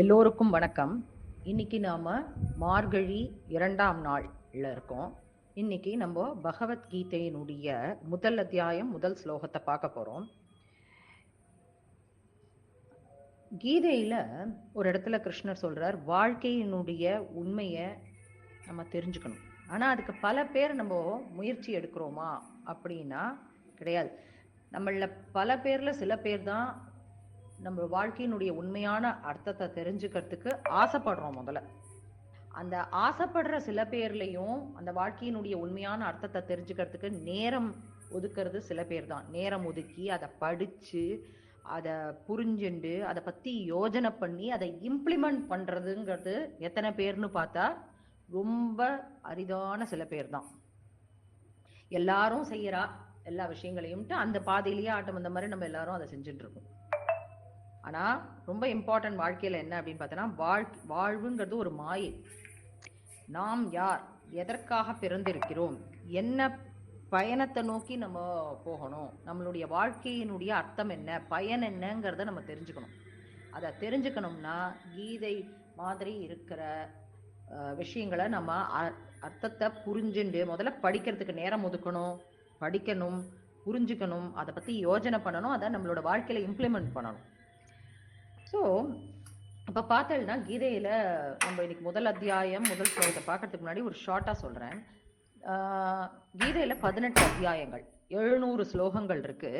எல்லோருக்கும் வணக்கம். இன்னைக்கு நாம் மார்கழி இரண்டாம் நாள்ல இருக்கோம். இன்னைக்கு நம்ம பகவத்கீதையினுடைய முதல் அத்தியாயம் முதல் ஸ்லோகத்தை பார்க்க போகிறோம் கீதையில் ஒரு இடத்துல கிருஷ்ணர் சொல்றார் வாழ்க்கையினுடைய உண்மையை நம்ம தெரிஞ்சுக்கணும். ஆனால் அதுக்கு பல பேர் நம்ம முயற்சி எடுக்கிறோமா அப்படின்னா கிடையாது. நம்மள பல பேரில் சில பேர் தான் நம்ம வாழ்க்கையினுடைய உண்மையான அர்த்தத்தை தெரிஞ்சுக்கிறதுக்கு ஆசைப்படுறோம் முதல்ல. அந்த ஆசைப்படுற சில பேர்லையும் அந்த வாழ்க்கையினுடைய உண்மையான அர்த்தத்தை தெரிஞ்சுக்கிறதுக்கு நேரம் ஒதுக்கிறது சில பேர் தான் நேரம் ஒதுக்கி அதை படிச்சு அதை புரிஞ்சுண்டு அதை பத்தி யோஜனை பண்ணி அதை இம்ப்ளிமெண்ட் பண்றதுங்கிறது எத்தனை பேர்னு பார்த்தா ரொம்ப அரிதான சில பேர் தான் எல்லாரும் செய்யறா எல்லா விஷயங்களையும்ட்டு அந்த பாதையிலேயே ஆட்டம் வந்த மாதிரி நம்ம எல்லாரும் அதை செஞ்சுட்டு இருக்கோம். ஆனா ரொம்ப இம்பார்ட்டன்ட் வாழ்க்கையில என்ன அப்படின்னு பார்த்தோன்னா வாழ் வாழ்வுங்கிறது ஒரு மாயை. நாம் யார்? எதற்காக பிறந்திருக்கிறோம்? என்ன பயணத்தை நோக்கி நம்ம போகணும்? நம்மளுடைய வாழ்க்கையினுடைய அர்த்தம் என்ன? பயன் என்னங்கிறத நம்ம தெரிஞ்சுக்கணும். அதை தெரிஞ்சுக்கணும்னா கீதை மாதிரி இருக்கிற விஷயங்களை நம்ம அ- அர்த்தத்தை புரிஞ்சுண்டு முதல்ல படிக்கிறதுக்கு நேரம் ஒதுக்கணும். படிக்கணும் புரிஞ்சுக்கணும் அதை பத்தி யோஜனை பண்ணணும் அதை நம்மளோட வாழ்க்கையில இம்ப்ளிமெண்ட் பண்ணணும். ஸோ இப்போ பார்த்தேன்னா கீதையில் நம்ம இன்னைக்கு முதல் அத்தியாயம் முதல் ஸ்லோகத்தை பார்க்கறதுக்கு முன்னாடி ஒரு ஷார்ட்டாக சொல்கிறேன் கீதையில் பதினெட்டு அத்தியாயங்கள் எழுநூறு ஸ்லோகங்கள் இருக்கு.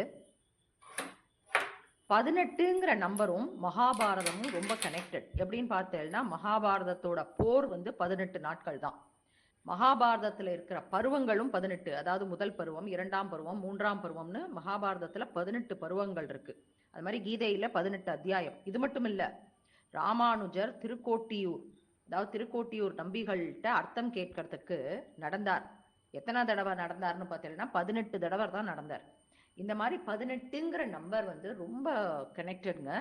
பதினெட்டுங்கிற நம்பரும் மகாபாரதமும் ரொம்ப கனெக்டட் எப்படின்னு பார்த்தேன்னா மகாபாரதத்தோட போர் வந்து பதினெட்டு நாட்கள் தான். மகாபாரதத்தில் இருக்கிற பருவங்களும் பதினெட்டு அதாவது முதல் பருவம் இரண்டாம் பருவம் மூன்றாம் பருவம்னு மகாபாரதத்தில் பதினெட்டு பருவங்கள் இருக்கு. அது மாதிரி கீதையில பதினெட்டு அத்தியாயம். இது மட்டும் இல்ல ராமானுஜர் திருக்கோட்டியூர் அதாவது திருக்கோட்டியூர் நம்பிகள்கிட்ட அர்த்தம் கேட்கறதுக்கு நடந்தார். எத்தனை தடவை நடந்தார்னு பார்த்தீங்கன்னா பதினெட்டு தடவை தான் நடந்தார். இந்த மாதிரி பதினெட்டுங்கிற நம்பர் வந்து ரொம்ப கனெக்டடுங்க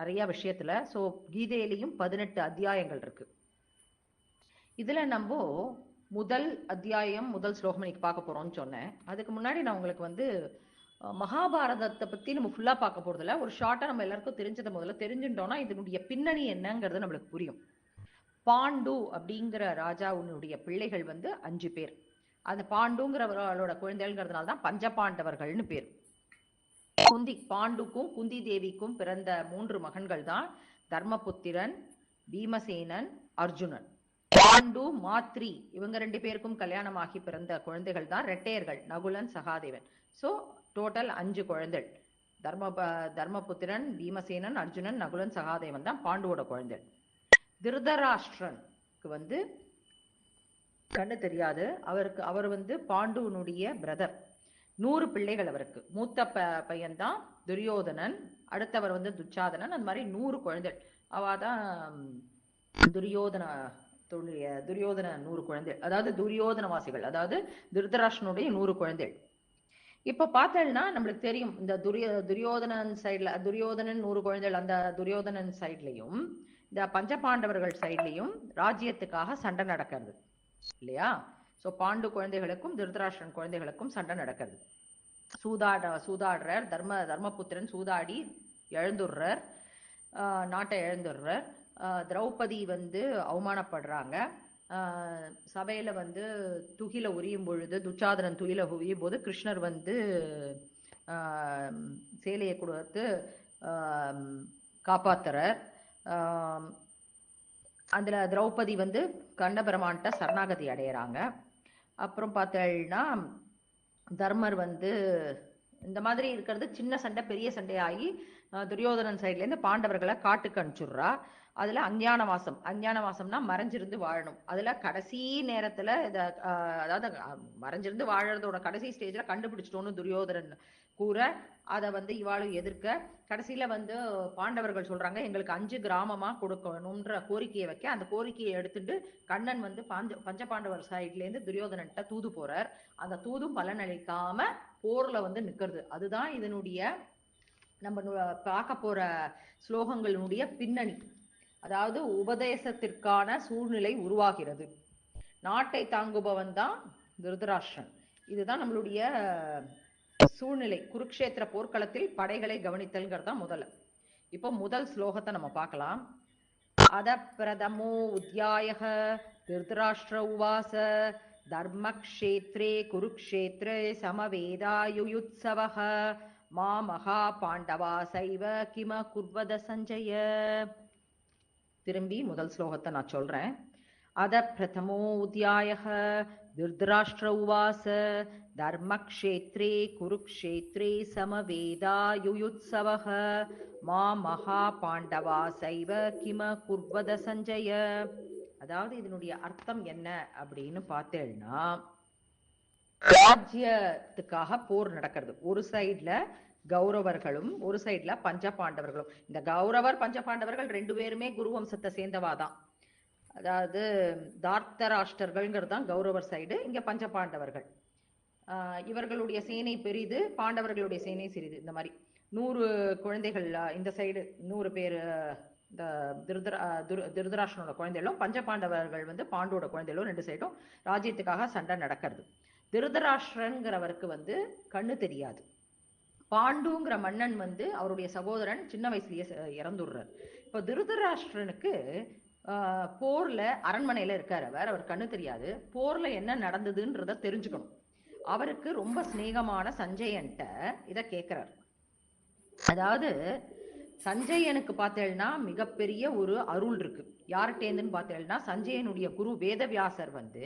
நிறைய விஷயத்துல. ஸோ கீதையிலையும் பதினெட்டு அத்தியாயங்கள் இருக்கு. இதுல நம்ம முதல் அத்தியாயம் முதல் ஸ்லோகம் இன்னைக்கு பார்க்க போறோம்னு சொன்னேன். அதுக்கு முன்னாடி நான் உங்களுக்கு வந்து மகாபாரதத்தை பத்தி நம்ம ஃபுல்லா பார்க்க போறதில்ல. ஒரு ஷார்ட்டா நம்ம எல்லாருக்கும் தெரிஞ்சதை முதல்ல தெரிஞ்சுட்டோம்னா இதனுடைய பின்னணி என்னங்கிறது நம்மளுக்கு புரியும். பாண்டு அப்படிங்கிற ராஜாவுனுடைய பிள்ளைகள் வந்து அஞ்சு பேர். அந்த பாண்டுங்கிறவர்களோட குழந்தைகள்ங்கிறதுனால தான் பஞ்சபாண்டவர்கள்னு பேர். குந்தி பாண்டுக்கும் குந்தி தேவிக்கும் பிறந்த மூன்று மகன்கள் தான் தர்மபுத்திரன் பீமசேனன் அர்ஜுனன். பாண்டு மாத்ரி இவங்க ரெண்டு பேருக்கும் கல்யாணமாகி பிறந்த குழந்தைகள் தான் ரெட்டையர்கள் நகுலன் சகாதேவன். சோ டோட்டல் அஞ்சு குழந்தைகள். தர்ம தர்மபுத்திரன் பீமசேனன் அர்ஜுனன் நகுலன் சகாதேவன் தான் பாண்டுவோட குழந்தை திருதராஷ்டிரனுக்கு வந்து கண்ணு தெரியாது. அவருக்கு அவர் வந்து பாண்டுவனுடைய பிரதர் நூறு பிள்ளைகள் அவருக்கு. மூத்த ப பையன்தான் துரியோதனன். அடுத்தவர் வந்து துச்சாதனன். அந்த மாதிரி நூறு குழந்தைகள். அவாதான் துரியோதன துரியோதன நூறு குழந்தைகள் அதாவது துரியோதனவாசிகள் அதாவது திருதராஷ்டனுடைய நூறு குழந்தைகள். இப்ப பார்த்தேன்னா நம்மளுக்கு தெரியும் இந்த துரியோ துரியோதனன் சைடுல துரியோதனன் நூறு குழந்தைகள் அந்த துரியோதனன் சைட்லயும் இந்த பஞ்சபாண்டவர்கள் சைட்லயும் ராஜ்யத்துக்காக சண்டை நடக்கிறது இல்லையா? சோ பாண்டு குழந்தைகளுக்கும் திருதராஷ்டிரன் குழந்தைகளுக்கும் சண்டை நடக்கிறது. சூதாட சூதாடுறார் தர்ம தர்மபுத்திரன் சூதாடி எழுந்துடுறார் ஆஹ் நாட்டை இழந்துடுறார் திரௌபதி வந்து அவமானப்படுறாங்க. சபையில வந்து துகில உரியும் பொழுது துச்சாதனன் துகில உரியும் போது கிருஷ்ணர் வந்து சேலையை கொடுத்து காப்பாத்துறார். அதுல திரௌபதி வந்து கண்ணபெருமான்கிட்ட சரணாகதி அடையிறாங்க. அப்புறம் பார்த்தேன்னா தர்மர் வந்து இந்த மாதிரி இருக்கிறது சின்ன சண்டை பெரிய சண்டையாகி துரியோதனன் சைட்லேருந்து பாண்டவர்களை காட்டுக்கு அனுப்பிச்சுடுறா. அதுல அஞ்ஞான வாசம் அஞ்ஞான மாசம்னா மறைஞ்சிருந்து வாழணும். அதுல கடைசி நேரத்துல இத அதாவது மறைஞ்சிருந்து வாழறதோட கடைசி ஸ்டேஜ்ல கண்டுபிடிச்சிட்டோன்னு துரியோதரன் கூற அதை வந்து இவாளும் எதிர்க்க கடைசியில வந்து பாண்டவர்கள் சொல்றாங்க எங்களுக்கு அஞ்சு கிராமமா கொடுக்கணும்ன்ற கோரிக்கையை வைக்க. அந்த கோரிக்கையை எடுத்துட்டு கண்ணன் வந்து பஞ்ச பஞ்சபாண்டவர் சைட்ல இருந்து துரியோதனன்ட்ட தூது போறார். அந்த தூதும் பலனளிக்காம போர்ல வந்து நிக்கிறது. அதுதான் இதனுடைய நம்ம பார்க்க போற ஸ்லோகங்களினுடைய பின்னணி. அதாவது உபதேசத்திற்கான சூழ்நிலை உருவாகிறது. நாட்டை தாங்குபவன் தான் திருதராஷ்டிரன். இதுதான் நம்மளுடைய சூழ்நிலை. குருக்ஷேத்திர போர்க்களத்தில் படைகளை கவனித்தல்ங்கிறது தான் முதல்ல. இப்போ முதல் ஸ்லோகத்தை நம்ம பார்க்கலாம். அத பிரதமோ உத்தியாயக திருதராஷ்டிர உவாச தர்மக்ஷேத்ரே குருக்ஷேத்ரே சமவேதாயுயுத்சவ மா மகா பாண்டவா சைவ கிம குர்வத சஞ்சய. திரும்பி முதல் ஸ்லோகத்தை நான் சொல்றேன். அத பிரதமோ திருதராஷ்டிர உவாச தர்மக்ஷேத்ரே குருக்ஷேத்ரே சமவேதாயுயுத்சவः மா மகா பாண்டவா சைவ கிம குர்வத சஞ்சய. அதாவது இதனுடைய அர்த்தம் என்ன அப்படின்னு பார்த்தேன்னா ராஜ்யத்துக்காக போர் நடக்கிறது. ஒரு சைட்ல கௌரவர்களும் ஒரு சைட்ல பஞ்ச பாண்டவர்களும் இந்த கௌரவர் பஞ்ச பாண்டவர்கள் ரெண்டு பேருமே குரு வம்சத்தை சேர்ந்தவாதான். அதாவது தார்த்தராஷ்டர்கள்ங்கிறது தான் கௌரவர் சைடு இங்க பஞ்ச பாண்டவர்கள் இவர்களுடைய சேனை பெரிது பாண்டவர்களுடைய சேனை சிறிது இந்த மாதிரி. நூறு குழந்தைகள் இந்த சைடு நூறு பேர் இந்த திருதரா துரு திருதராஷ்டனோட குழந்தைகளும் பஞ்ச பாண்டவர்கள் வந்து பாண்டோட குழந்தைகளும் ரெண்டு சைடும் ராஜ்யத்துக்காக சண்டை நடக்கிறது. திருதராஷ்டிரங்கிறவருக்கு வந்து கண்ணு தெரியாது. பாண்டுங்கிற மன்னன் வந்து அவருடைய சகோதரன் சின்ன வயசுலயே இறந்துடுறார். இப்போ திருதராஷ்டிரனுக்கு போர்ல அரண்மனையில இருக்கார் அவர். அவர் கண்ணு தெரியாது. போர்ல என்ன நடந்ததுன்றத தெரிஞ்சுக்கணும். அவருக்கு ரொம்ப சிநேகமான சஞ்சயன்ட்ட இதை கேட்கிறார் அதாவது சஞ்சயனுக்கு பார்த்தேன்னா மிகப்பெரிய ஒரு அருள் இருக்கு. யார்கிட்டேருந்துன்னு பார்த்தேன்னா சஞ்சயனுடைய குரு வேதவியாசர் வந்து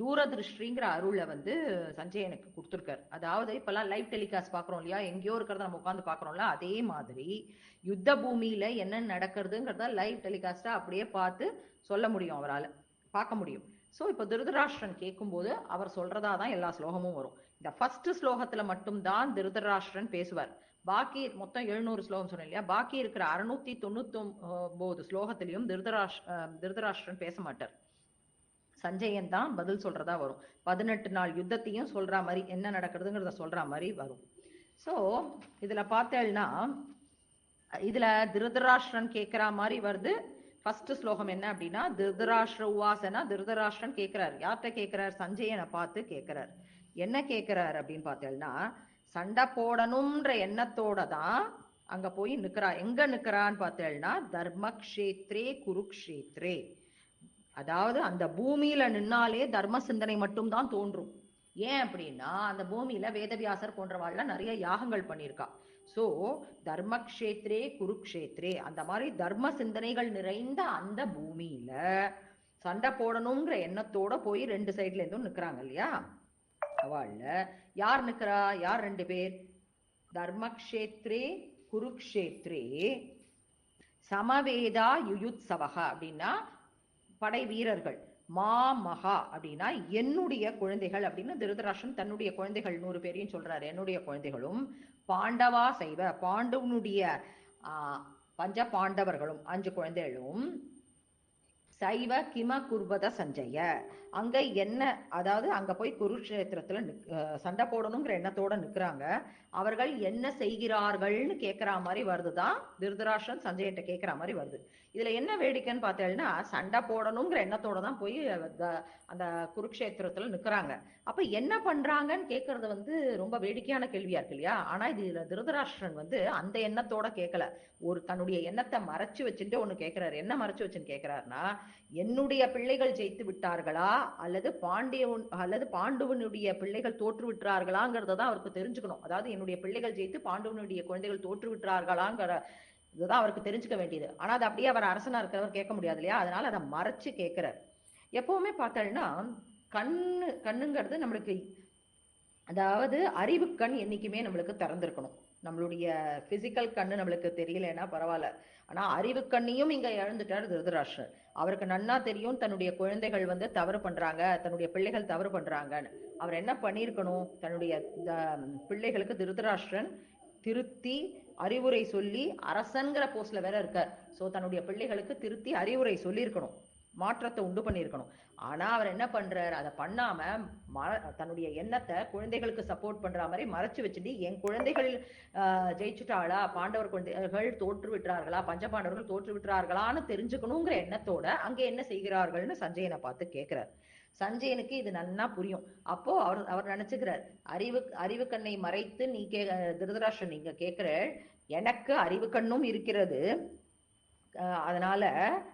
தூரதிருஷ்டிங்கிற அருளை வந்து சஞ்சயனுக்கு கொடுத்துருக்காரு. அதாவது இப்பெல்லாம் லைவ் டெலிகாஸ்ட் பார்க்குறோம் இல்லையா? எங்கேயோ இருக்கிறத நம்ம உட்காந்து பார்க்குறோம்ல அதே மாதிரி யுத்த பூமியில என்ன நடக்கிறதுங்கிறத லைவ் டெலிகாஸ்டா அப்படியே பார்த்து சொல்ல முடியும் அவரால் பார்க்க முடியும். ஸோ இப்போ திருதராஷ்டிரன் கேட்கும்போது அவர் சொல்றதா தான் எல்லா ஸ்லோகமும் வரும். இந்த ஃபர்ஸ்ட் ஸ்லோகத்துல மட்டும்தான் திருதராஷ்டிரன் பேசுவார். பாக்கி மொத்தம் எழுநூறு ஸ்லோகம் சொன்னேன் இல்லையா? பாக்கி இருக்கிற அறுநூத்தி தொண்ணூத்தி ஒன்பது ஸ்லோகத்திலையும் திருதராஷ் திருதராஷ்டிரன் பேச மாட்டார். சஞ்சயன் தான் பதில் சொல்றதா வரும். பதினெட்டு நாள் யுத்தத்தையும் சொல்ற மாதிரி என்ன நடக்கிறதுங்கிறத சொல்ற மாதிரி வரும். சோ இதுல பார்த்தேன்னா இதுல திருதராஷ்டிரன் கேட்கிற மாதிரி வருது. ஃபர்ஸ்ட் ஸ்லோகம் என்ன அப்படின்னா திருதராஷ்டிர உவாசனா திருதராஷ்டிரன் கேட்கிறார் யார்கிட்ட கேட்கிறார் சஞ்சயனை பார்த்து கேட்கிறார் என்ன கேட்கிறார் அப்படின்னு பார்த்தேன்னா சண்டை போடணும்ன்ற எண்ணத்தோட தான் அங்க போய் நிக்கிறா. எங்க நிக்கிறான்னு பார்த்தேன்னா தர்மக்ஷேத்ரே குருக்ஷேத்ரே. அதாவது அந்த பூமியில நின்னாலே தர்ம சிந்தனை மட்டும்தான் தோன்றும். ஏன் அப்படின்னா அந்த பூமியில வேதவியாசர் போன்றவாள்லாம் நிறைய யாகங்கள் பண்ணியிருக்கா. சோ தர்மக்ஷேத்ரே குருக்ஷேத்ரே. அந்த மாதிரி தர்ம சிந்தனைகள் நிறைந்த அந்த பூமியில சண்டை போடணுங்கிற எண்ணத்தோட போய் ரெண்டு சைட்ல இருந்தும் நிக்கிறாங்க இல்லையா? அவள்ல. யார் நிக்கிறா யார் ரெண்டு பேர்? தர்மக்ஷேத்ரே குருக்ஷேத்ரே. சமவேதா யுயுத்சவக அப்படின்னா படை வீரர்கள். மா மகா அப்படின்னா என்னுடைய குழந்தைகள் அப்படின்னு திருதராஷன் தன்னுடைய குழந்தைகள் நூறு பேரையும் சொல்றாரு. என்னுடைய குழந்தைகளும் பாண்டவா செய்வ பாண்டவனுடைய ஆஹ் பஞ்ச பாண்டவர்களும் அஞ்சு குழந்தைகளும் சைவ கிம குர்வத சஞ்சய. அங்க என்ன அதாவது அங்க போய் குருக்ஷேத்திரத்துல அஹ் சண்டை போடணுங்கிற எண்ணத்தோட நிக்கிறாங்க. அவர்கள் என்ன செய்கிறார்கள்னு கேக்குற மாதிரி வருதுதான் திருதராஷ்டிரன் சஞ்சயிட்ட கேக்குற மாதிரி வருது. இதுல என்ன வேடிக்கைன்னு பார்த்தேன்னா சண்டை போடணுங்கிற எண்ணத்தோட தான் போய் அந்த குருக்ஷேத்திரத்துல நிக்கிறாங்க. அப்ப என்ன பண்றாங்கன்னு கேக்குறது வந்து ரொம்ப வேடிக்கையான கேள்வியா இருக்கு இல்லையா? ஆனா இது இதுல திருதராஷ்டிரன் வந்து அந்த எண்ணத்தோட கேட்கல ஒரு தன்னுடைய எண்ணத்தை மறைச்சு வச்சுட்டு ஒண்ணு கேட்கிறாரு என்ன மறைச்சு வச்சுன்னு கேட்கிறாருன்னா என்னுடைய பிள்ளைகள் ஜெயித்து விட்டார்களா? அல்லது பாண்டியவன் அல்லது பாண்டவனுடைய பிள்ளைகள் தோற்று விட்டார்களாங்கிறத தான் அவருக்கு தெரிஞ்சுக்கணும். அதாவது என்னுடைய பிள்ளைகள் ஜெயித்து பாண்டவனுடைய குழந்தைகள் தோற்று விட்டார்களாங்கிற இதுதான் அவருக்கு தெரிஞ்சுக்க வேண்டியது. ஆனா அது அப்படியே அவர் அரசனா இருக்கிறவர் கேட்க முடியாது இல்லையா? அதனால அதை மறைச்சு கேட்கிறார். எப்பவுமே பார்த்தோம்னா கண்ணு கண்ணுங்கிறது நம்மளுக்கு அதாவது அறிவு கண் என்னைக்குமே நம்மளுக்கு திறந்திருக்கணும். நம்மளுடைய பிசிக்கல் கண்ணு நம்மளுக்கு தெரியலன்னா பரவாயில்ல. ஆனா அறிவு கண்ணையும் இங்க இழந்துட்டார் திருதராஷ்டர் அவருக்கு நன்னா தெரியும் தன்னுடைய குழந்தைகள் வந்து தவறு பண்றாங்க தன்னுடைய பிள்ளைகள் தவறு பண்றாங்கன்னு. அவர் என்ன பண்ணியிருக்கணும்? தன்னுடைய பிள்ளைகளுக்கு திருதராஷ்டிரன் திருத்தி அறிவுரை சொல்லி அரசன்கிற போஸ்ட்ல வேற இருக்கார். சோ தன்னுடைய பிள்ளைகளுக்கு திருத்தி அறிவுரை சொல்லியிருக்கணும். மாற்றத்தை உண்டு பண்ணியிருக்கணும். ஆனா அவர் என்ன பண்றாரு? அதை பண்ணாம மற- தன்னுடைய எண்ணத்தை குழந்தைகளுக்கு சப்போர்ட் பண்ற மாதிரி மறைச்சு வச்சுட்டு என் குழந்தைகள் ஜெயிச்சுட்டாளா? பாண்டவர் குழந்தைகள் தோற்று விட்டார்களா? பஞ்ச பாண்டவர்கள் தோற்று விட்டார்களான்னு தெரிஞ்சுக்கணுங்கிற எண்ணத்தோட அங்க என்ன செய்கிறார்கள்னு சஞ்சயனை பார்த்து கேக்குறார். சஞ்சயனுக்கு இது நன்னா புரியும். அப்போ அவர் அவர் நினைச்சுக்கிறார் அறிவு அறிவு கண்ணை மறைத்து நீ கே திருதராஷ்டிரன் நீங்க கேக்குற எனக்கு அறிவு கண்ணும் இருக்கிறது. அதனால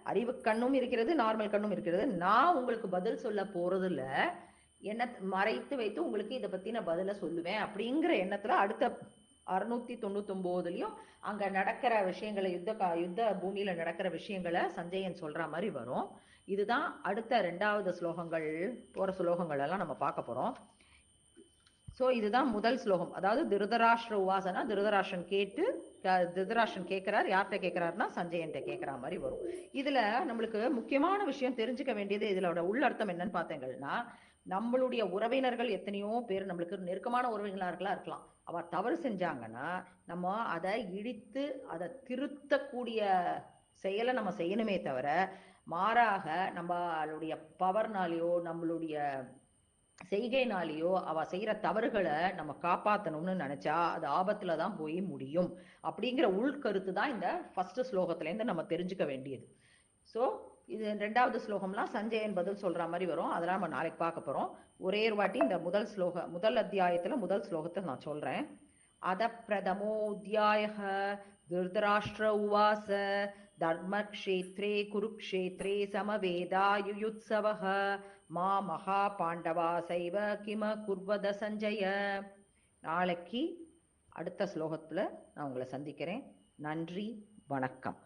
அறிவு கண்ணும் இருக்கிறது நார்மல் கண்ணும் இருக்கிறது. நான் உங்களுக்கு பதில் சொல்ல போறதுல என்ன மறைத்து வைத்து உங்களுக்கு இதை பத்தி நான் பதில சொல்லுவேன் அப்படிங்கிற எண்ணத்துல அடுத்த அறுநூத்தி தொண்ணூத்தி ஒன்பதுலயும் அங்க நடக்கிற விஷயங்களை யுத்த கா- யுத்த பூமியில நடக்கிற விஷயங்களை சஞ்சயன் சொல்ற மாதிரி வரும். இதுதான் அடுத்த ரெண்டாவது ஸ்லோகங்கள் போற ஸ்லோகங்கள் எல்லாம் நம்ம பார்க்க போறோம். சோ இதுதான் முதல் ஸ்லோகம். அதாவது திருதராஷ்டிர உவாசனா திருதராஷ்டிரன் கேட்டு திருதராஷன் கேட்கிறார் யார்கிட்ட கேட்கிறாருன்னா சஞ்சயன்ட்ட கேட்கிற மாதிரி வரும். இதுல நம்மளுக்கு முக்கியமான விஷயம் தெரிஞ்சுக்க வேண்டியது இதோட உள்ளர்த்தம் என்னன்னு பார்த்தீங்கன்னா நம்மளுடைய உறவினர்கள் எத்தனையோ பேர் நம்மளுக்கு நெருக்கமான உறவினர்களா இருக்கலாம் இருக்கலாம். அவ தவறு செஞ்சாங்கன்னா நம்ம அதை இடித்து அதை திருத்தக்கூடிய செயலை நம்ம செய்யணுமே தவிர மாறாக நம்மளுடைய பவர்னாலேயோ நம்மளுடைய செய்கைனாலேயோ அவ செய்யற தவறுகளை நம்ம காப்பாத்தணும்னு நினைச்சா அது ஆபத்துல தான் போய் முடியும். அப்படிங்கிற உள்கருத்து தான் இந்த ஃபர்ஸ்ட் ஸ்லோகத்துல இருந்து நம்ம தெரிஞ்சுக்க வேண்டியது. சோ இது ரெண்டாவது ஸ்லோகம்லாம் சஞ்சயன் பதில் சொல்ற மாதிரி வரும். அதெல்லாம் நம்ம நாளைக்கு பார்க்க போறோம். ஒரே ஒரு வாட்டி இந்த முதல் ஸ்லோக முதல் அத்தியாயத்துல முதல் ஸ்லோகத்தை நான் சொல்றேன். அத பிரதமோத்தியாய திருதராஷ்டிர உவாச தர்மக்ஷேத்ரே குருக்ஷேத்ரே சமவேதாயுயுத்சவः மா மகா பாண்டவா சைவ கிம குர்வத சஞ்சய. நாளைக்கு அடுத்த ஸ்லோகத்துல நான் உங்களை சந்திக்கிறேன். நன்றி வணக்கம்.